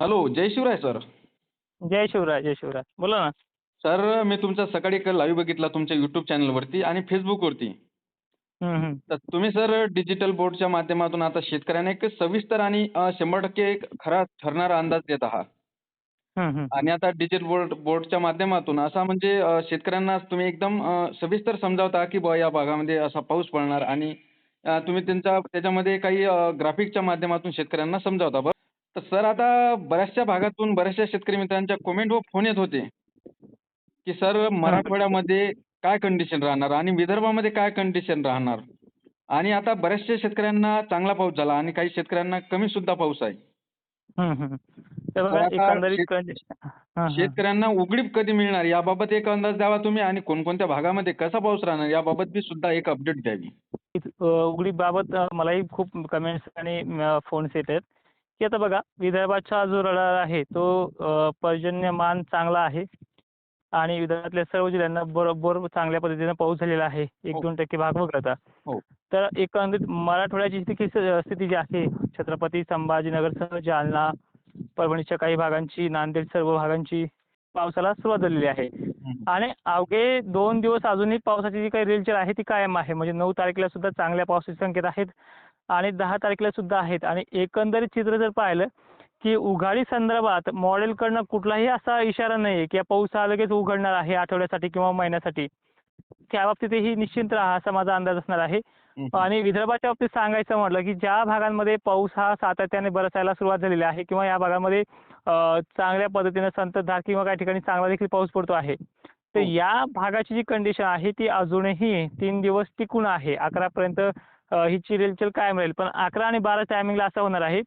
Hello जय Shivrai sir. जय शिवराय जय शिवराय. बोला ना. सर मी तुमचा सकाळी एक लाईव्ह बघितला तुमच्या यूट्यूब चॅनलवरती आणि फेसबुकवरती. तर तुम्ही सर डिजिटल बोर्डच्या माध्यमातून आता शेतकऱ्यांना एक सविस्तर आणि शंभर टक्के एक खरा ठरणारा अंदाज देत आहात. आणि आता डिजिटल बोर्ड बोर्डच्या माध्यमातून असा म्हणजे शेतकऱ्यांना तुम्ही एकदम सविस्तर समजावता की बुवा या भागामध्ये असा पाऊस पडणार आणि तुम्ही त्यांच्या त्याच्यामध्ये काही ग्राफिकच्या माध्यमातून शेतकऱ्यांना समजावता. बरं तर सर आता बऱ्याचशा भागातून बऱ्याचशा शेतकरी मित्रांच्या कमेंट व फोन येत होते. की सर मराठवाड्यामध्ये काय कंडिशन राहणार आणि विदर्भामध्ये काय कंडिशन राहणार? आणि आता बऱ्याचशा शेतकऱ्यांना चांगला पाऊस झाला आणि काही शेतकऱ्यांना कमी सुद्धा पाऊस आहे. शेतकऱ्यांना उघडीप कधी मिळणार? याबाबत एक अंदाज द्यावा तुम्ही आणि कोणकोणत्या भागामध्ये कसा पाऊस राहणार? याबाबत बी सुद्धा एक अपडेट द्यावी. अ, उघडीबाबत अ, मलाही खूप कमेंट्स आणि फोन्स येत आहेत. की आता बघा विदर्भाचा जो रडार आहे तो पर्जन्यमान चांगला आहे. आणि विदर्भातल्या सर्व जिल्ह्यांना बरोबर चांगल्या पद्धतीने पाऊस झालेला आहे. एक हो. दोन टक्के भाग वगळता हो. तर एकंदरीत मराठवाड्याची स्थिती जी आहे छत्रपती संभाजीनगरसह जालना परभणीच्या काही भागांची नांदेड सर्व भागांची पावसाला सुरुवात झालेली आहे. आणि अवघे दोन दिवस अजूनही पावसाची जी काही रेलचेल आहे ती कायम आहे. म्हणजे नऊ तारखेला सुद्धा चांगल्या पावसाचे संकेत आहेत. आणि दहा तारखेला सुद्धा आहेत आणि एकंदरीत चित्र जर पाहिलं की उघाडी संदर्भात मॉडेलकडनं कुठलाही असा इशारा नाही आहे की हा पाऊस हा लगेच उघडणार आहे आठवड्यासाठी किंवा महिन्यासाठी त्या बाबतीतही निश्चिंत राहा असा माझा अंदाज असणार आहे. आणि विदर्भाच्या बाबतीत सांगायचं म्हटलं की ज्या भागांमध्ये पाऊस हा सातत्याने बरसायला सुरुवात झालेली आहे किंवा या भागामध्ये चांगल्या पद्धतीने संततधार किंवा काही ठिकाणी चांगला देखील पाऊस पडतो आहे तर हो. या भागाची जी कंडिशन आहे ती अजूनही तीन दिवस टिकून आहे अकरापर्यंत हिची रेलचेल कायम राहील. पण अकरा आणि बारा टायमिंगला असं होणार आहे.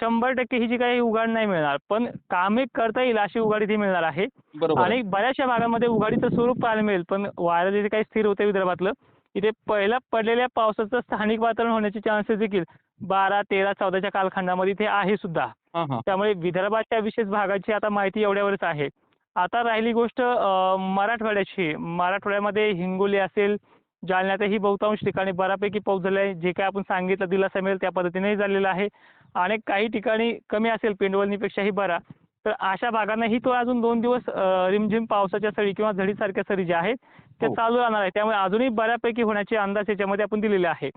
शंभर टक्के ही जी काही उघाड नाही मिळणार. पण कामे करता येईल अशी उघाडी ती मिळणार आहे. आणि बऱ्याचशा भागामध्ये उघाडीचं स्वरूप पाहायला मिळेल. पण वारं जे काही स्थिर होते विदर्भातलं इथे पहिल्या पडलेल्या पावसाचं स्थानिक वातावरण होण्याचे चान्सेस देखील बारा तेरा चौदाच्या कालखंडामध्ये इथे आहे सुद्धा. त्यामुळे विदर्भाच्या विशेष भागाची आता माहिती एवढ्यावरच आहे. आता राहिली गोष्ट मराठवाड्याची. मराठवाड्यामध्ये हिंगोली असेल जालन्यातही बहुतांश ठिकाणी बऱ्यापैकी पाऊस झाला आहे. जे काय आपण सांगितलं दिलासा मिळेल त्या पद्धतीनेही झालेला आहे. आणि काही ठिकाणी कमी असेल पेंडवलनीपेक्षाही बरा. तर अशा भागांनाही तो अजून दोन दिवस रिमझिम पावसाच्या सरी किंवा झडीसारख्या सरी ज्या आहेत त्या हो. चालू राहणार आहे त्यामुळे अजूनही बऱ्यापैकी होण्याचे अंदाज याच्यामध्ये आपण दिलेले आहे.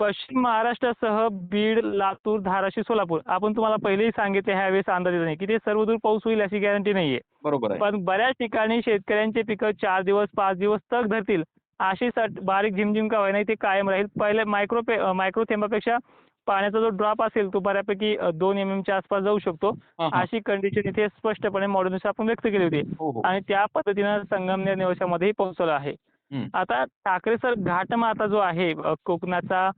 पश्चिम महाराष्ट्रासह बीड लातूर धाराशिव सोलापूर आपण तुम्हाला पहिलेही सांगितले ह्यावेळेस अंदाज येत नाही. की ते सर्वदूर पाऊस होईल अशी गॅरंटी नाहीये. बरोबर पण बऱ्याच ठिकाणी शेतकऱ्यांचे पिकं चार दिवस पाच दिवस तग धरतील. अशी सट बारीक झिमझिम का होईना ते कायम राहील. पहिले मायक्रो पे मायक्रो थेंबापेक्षा पाण्याचा जो ड्रॉप असेल तो बऱ्यापैकी दोन एम च्या आसपास जाऊ शकतो. हां हां. अशी कंडिशन इथे स्पष्टपणे मॉडेलनुसार आपण व्यक्त केली होती. हो हो. आणि त्या पद्धतीनं संगमनेर निवासामध्येही पोहोचवलं आहे. आता ठाकरे सर घाटमाता जो आहे कोकणाचा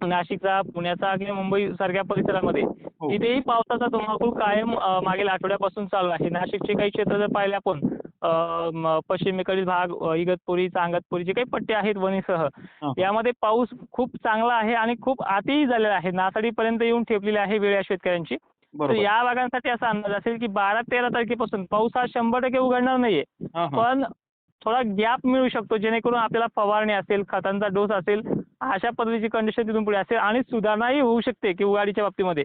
नाशिकचा पुण्याचा किंवा मुंबई सारख्या परिसरामध्ये हो. इथेही पावसाचा धुमाकूळ कायम मागील आठवड्यापासून चालू आहे. नाशिकचे काही क्षेत्र जर पाहिले आपण म, पश्चिमेकडील भाग इगतपुरी चांगतपुरी जे काही पट्टे आहेत वणीसह. यामध्ये पाऊस खूप चांगला आहे आणि खूप आतीही झालेला आहे. नासाडीपर्यंत येऊन ठेपलेली आहे वेळ या शेतकऱ्यांची. तर या भागांसाठी असा अंदाज असेल की बारा तेरा तारखेपासून पाऊस हा शंभर टक्के उघडणार नाहीये. पण थोडा गॅप मिळू शकतो जेणेकरून आपल्याला फवारणी असेल खतांचा डोस असेल अशा पद्धतीची कंडिशन तिथून पुढे असेल आणि सुधारणाही होऊ शकते की उघाडीच्या बाबतीमध्ये.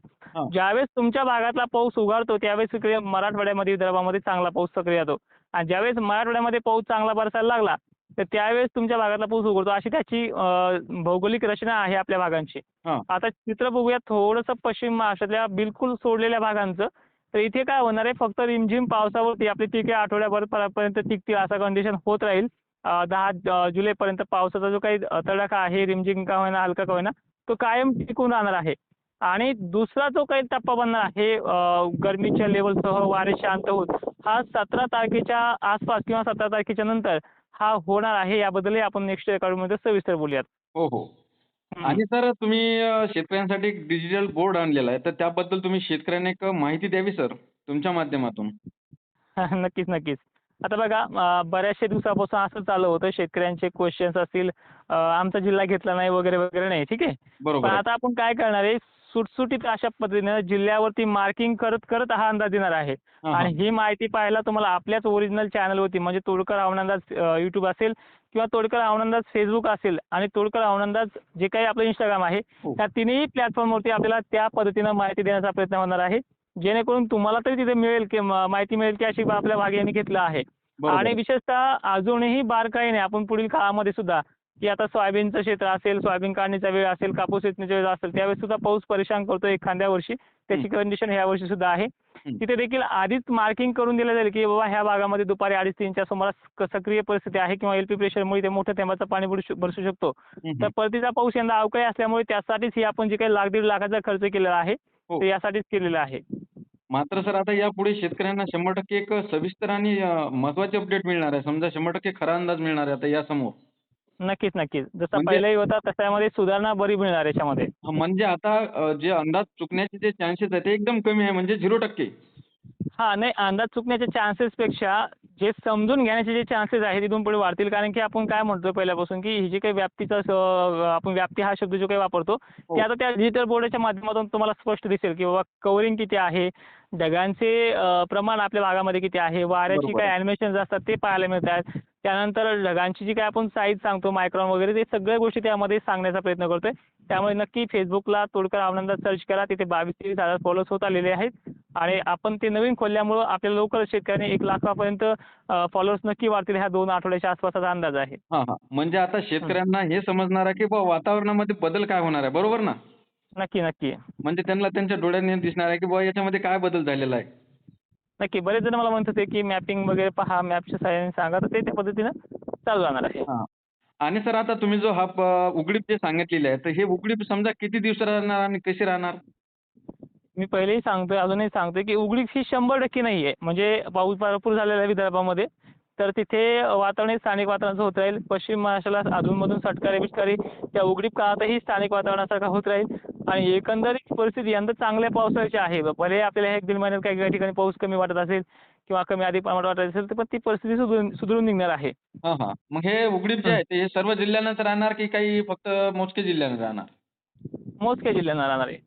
ज्यावेळेस तुमच्या भागातला पाऊस उघडतो त्यावेळेस मराठवाड्यामध्ये विदर्भामध्ये चांगला पाऊस सक्रिय येतो ज्यावेळेस मराठवाड्यामध्ये पाऊस चांगला बरसायला लागला तर त्यावेळेस तुमच्या भागातला पाऊस उघडतो. अशी त्याची भौगोलिक रचना आहे आपल्या भागांची. आता चित्र बघूया थोडंसं पश्चिम महाराष्ट्रातल्या बिलकुल सोडलेल्या भागांचं. तर इथे काय होणार आहे फक्त रिमझिम पावसावरती आपली पिके आठवड्याभर पर्यंत टिकतील असं कंडिशन होत राहील. दहा जुलैपर्यंत पावसाचा जो काही तडाखा आहे रिमझिम का होईना हलका का होईना तो कायम टिकून राहणार आहे. आणि दुसरा जो काही टप्पा बनणार आहे गरमीच्या लेवलसह वारे शांत होत हा सतरा तारखेच्या आसपास किंवा सतरा तारखेच्या नंतर हा होणार आहे याबद्दलही आपण नेक्स्ट रेकॉर्डमध्ये सविस्तर बोलूयात. हो हो. आणि सर तुम्ही शेतकऱ्यांसाठी एक डिजिटल बोर्ड आणलेला आहे तर त्याबद्दल तुम्ही शेतकऱ्यांना एक माहिती द्यावी सर तुमच्या माध्यमातून. नक्कीच नक्कीच. आता बघा बऱ्याचशा दिवसापासून असं चालू होतं शेतकऱ्यांचे क्वेश्चन्स असतील आमचा जिल्हा घेतला नाही वगैरे वगैरे नाही ठीक आहे? पण. आता आपण काय करणार आहे सुटसुटीत अशा पद्धतीनं जिल्ह्यावरती मार्किंग करत करत हा अंदाज देणार आहे आणि हां. माहिती पाहायला तुम्हाला आपल्याच ओरिजिनल चॅनलवरती म्हणजे तोडकर आवनंदाज युट्यूब असेल किंवा तोडकर आवनंदाज फेसबुक असेल आणि तोडकर आवनंदाज जे काही आपलं इंस्टाग्राम आहे हो. त्या तिन्ही प्लॅटफॉर्मवरती आपल्याला त्या पद्धतीनं माहिती देण्याचा प्रयत्न होणार आहे जेणेकरून तुम्हाला तरी तिथे मिळेल की माहिती मिळेल की अशी आपल्या भाग्याने घेतलं आहे आणि विशेषतः अजूनही बारकाईने आपण पुढील काळामध्ये सुद्धा की आता सोयाबीनचं क्षेत्र असेल सोयाबीन काढणीचा वेळ असेल कापूस वेचणीचा वेळ असेल त्यावेळेस सुद्धा पाऊस परेशान करतो एखाद्या वर्षी. त्याची कंडिशन ह्या वर्षी सुद्धा आहे. तिथे देखील आधीच मार्किंग करून दिलं जाईल की बाबा ह्या भागामध्ये दुपारी अडीच तीनच्या सुमारास सक्रिय परिस्थिती आहे किंवा एलपी प्रेशरमुळे इथे मोठ्या थेंबाचं पाणी बरसू शकतो. तर परतीचा पाऊस यंदा अवकाळी असल्यामुळे त्यासाठीच ही आपण जे काही लाख दीड लाखाचा खर्च केलेला आहे हो. ते यासाठीच केलेला आहे. मात्र सर आता यापुढे शेतकऱ्यांना शंभर टक्के एक सविस्तर आणि महत्त्वाचे अपडेट मिळणार आहे. समजा शंभर टक्के खरा अंदाज मिळणार आहे आता यासमोर. नक्कीच नक्कीच. जसा म्हणजे- पहिलाही होता तशामध्ये सुधारणा बरी मिळणार याच्यामध्ये. म्हणजे आता अं, जे अंदाज चुकण्याचे जे चान्सेस आहेत ते एकदम कमी आहे म्हणजे झिरो टक्के. हा नाही अंदाज चुकण्याच्या चान्सेस पेक्षा जे समजून घेण्याचे जे चान्सेस आहेत तिथून पुढे वाढतील. कारण की आपण काय म्हणतो पहिल्यापासून की ही जी काही व्याप्तीचा स- आपण व्याप्ती हा शब्द जो काही वापरतो ते आता त्या डिजिटल बोर्डाच्या माध्यमातून तुम्हाला स्पष्ट दिसेल की बाबा कव्हरिंग किती आहे ढगांचे अं, प्रमाण आपल्या भागामध्ये किती आहे वाऱ्याची बरोबर आहे. ॲनिमेशन्स असतात ते पाहायला मिळतात. त्यानंतर ढगांची जी काही आपण साईज सांगतो मायक्रॉन वगैरे ते सगळ्या गोष्टी त्यामध्ये सांगण्याचा प्रयत्न करतोय. त्यामुळे नक्की फेसबुकला तोडकर आनंदात सर्च करा. तिथे बावीस तेवीस हजार फॉलोअर्स होत आलेले आहेत. आणि आपण ते नवीन खोलल्यामुळं आपल्याला लवकर शेतकऱ्यांनी एक लाखापर्यंत फॉलोअर्स नक्की वाढतील ह्या दोन आठवड्याच्या आसपासचा अंदाज आहे. म्हणजे आता शेतकऱ्यांना हे समजणार आहे की वातावरणामध्ये बदल काय होणार आहे? बरोबर ना? नक्की नक्की. म्हणजे त्यांना त्यांच्या डोळ्यांनी दिसणार आहे की याच्यामध्ये काय बदल झालेला आहे? नक्की बरेच जण मला म्हणत होते की मॅपिंग वगैरे पहा मॅपच्या सहाय्याने सांगा तर ते त्या पद्धतीनं चालू राहणार आहे. हा. आणि सर आता तुम्ही जो हा प- उघडीप जे सांगितलेली आहे तर हे उघडीप समजा किती दिवस राहणार आणि कशी राहणार? मी पहिलेही सांगतोय अजूनही सांगतोय की उघडीप ही शंभर टक्के नाही आहे. म्हणजे पाऊस भरपूर झालेला आहे विदर्भामध्ये. तर तिथे वातावरण हे स्थानिक वातावरणाचं होत राहील. पश्चिम महाराष्ट्राला अधूनमधून सटकारे बिटकारे त्या उघडीप काळातही स्थानिक वातावरणासारखा होत राहील. आणि एकंदरीत परिस्थिती यंदा चांगल्या पावसाळ्याची आहे. भले आपल्याला एक दीड महिन्यात काही काही ठिकाणी पाऊस कमी वाटत असेल किंवा कमी अधिक प्रमाणात वाटत असेल तर पण ती परिस्थिती सुधरून सुधरून निघणार आहे. हा हा. मग हे उघडीप जे आहे ते हे सर्व जिल्ह्यांनाच राहणार की काही फक्त मोजके जिल्ह्यांना राहणार? मोजक्या जिल्ह्यांना राहणार आहे.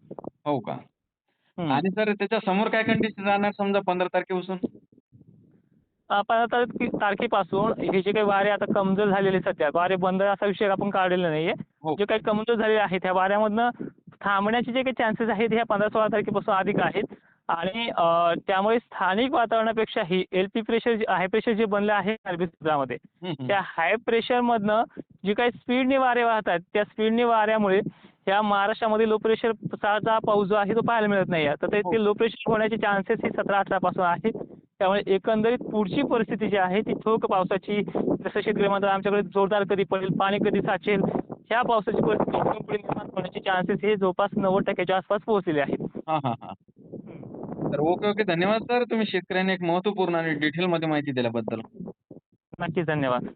हो का. आणि सर त्याच्यासमोर काय कंडिशन राहणार समजा पंधरा तारखेपासून? पंधरा तारखे तारखेपासून हे जे काही वारे आता कमजोर झालेले सध्या वारे बंद असा विषय आपण काढलेला नाहीये. हो. जे काही कमजोर झालेले आहेत त्या वाऱ्यामधनं थांबण्याचे जे काही चान्सेस आहेत ह्या पंधरा सोळा तारखेपासून अधिक आहेत आणि त्यामुळे स्थानिक वातावरणापेक्षाही L P pressure high pressure जे बनलं आहे अरबी समुद्रामध्ये. त्या हाय प्रेशरमधनं जी काही स्पीडने वारे वाहतात त्या स्पीडने वाऱ्यामुळे ह्या महाराष्ट्रामध्ये लो प्रेशरचा पाऊस जो आहे तो पाहायला मिळत नाही आहे तर ते- हो. ते लो प्रेशर होण्याचे चान्सेस हे सतरा अठरा पासून आहेत त्यामुळे एकंदरीत पुढची परिस्थिती जी आहे ती ठोक पावसाची जसं शेतकरी म्हणतात आमच्याकडे जोरदार कधी पडेल पाणी कधी साचेल ह्या पावसाची परिस्थिती पुढे निर्माण होण्याचे चान्सेस हे जवळपास नव्वद टक्क्याच्या आसपास पोहोचलेले आहेत. हा हा हा. तर ओके ओके. धन्यवाद सर. तुम्ही शेतकऱ्यांना एक महत्त्वपूर्ण आणि डिटेलमध्ये माहिती दिल्याबद्दल. नक्कीच धन्यवाद.